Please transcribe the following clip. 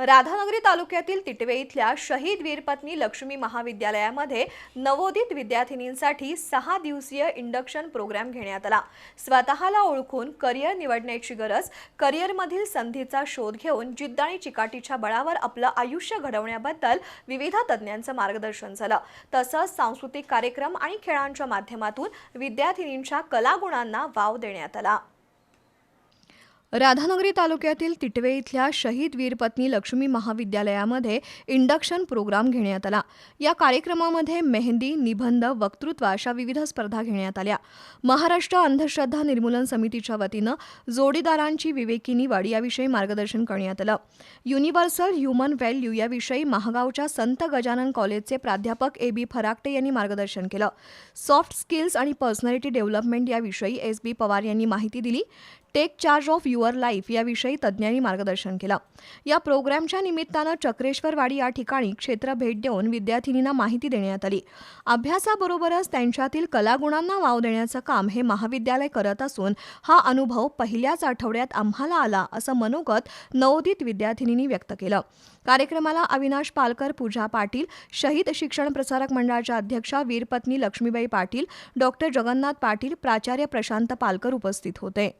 राधानगरी तालुक्यातील तिटवे इथल्या शहीद वीरपत्नी लक्ष्मी महाविद्यालयामध्ये नवोदित विद्यार्थिनींसाठी सहा दिवसीय इंडक्शन प्रोग्राम घेण्यात आला. स्वतःला ओळखून करिअर निवडण्याची गरज करिअरमधील संधीचा शोध घेऊन जिद्द आणि चिकाटीच्या बळावर आपलं आयुष्य घडवण्याबद्दल विविध तज्ज्ञांचं मार्गदर्शन झालं. तसंच सांस्कृतिक कार्यक्रम आणि खेळांच्या माध्यमातून विद्यार्थिनींच्या कलागुणांना वाव देण्यात आला. राधानगरी तालुक्यातील तिटवे इथल्या शहीद वीरपत्नी लक्ष्मी महाविद्यालयामध्ये इंडक्शन प्रोग्राम घेण्यात आला. या कार्यक्रमामध्ये मेहंदी निबंध वक्तृत्व अशा विविध स्पर्धा घेण्यात आल्या. महाराष्ट्र अंधश्रद्धा निर्मूलन समितीच्या वतीनं जोडीदारांची विवेकी निवड याविषयी मार्गदर्शन करण्यात आलं. युनिव्हर्सल ह्युमन व्हॅल्यू याविषयी महागावच्या संत गजानन कॉलेजचे प्राध्यापक ए बी फराकटे यांनी मार्गदर्शन केलं. सॉफ्ट स्किल्स आणि पर्सनॅलिटी डेव्हलपमेंट याविषयी एस बी पवार यांनी माहिती दिली. Take charge of your life याविषयी तज्ज्ञांनी मार्गदर्शन केलं. या प्रोग्रॅमच्या निमित्तानं चक्रेश्वरवाडी या ठिकाणी क्षेत्र भेट देऊन विद्यार्थिनींना माहिती देण्यात आली. अभ्यासाबरोबरच त्यांच्यातील कलागुणांना वाव देण्याचं काम हे महाविद्यालय करत असून हा अनुभव पहिल्याच आठवड्यात आम्हाला आला असं मनोगत नवोदित विद्यार्थिनींनी व्यक्त केलं. कार्यक्रमाला अविनाश पालकर पूजा पाटील शहीद शिक्षण प्रसारक मंडळाच्या अध्यक्षा वीरपत्नी लक्ष्मीबाई पाटील डॉक्टर जगन्नाथ पाटील प्राचार्य प्रशांत पालकर उपस्थित होते.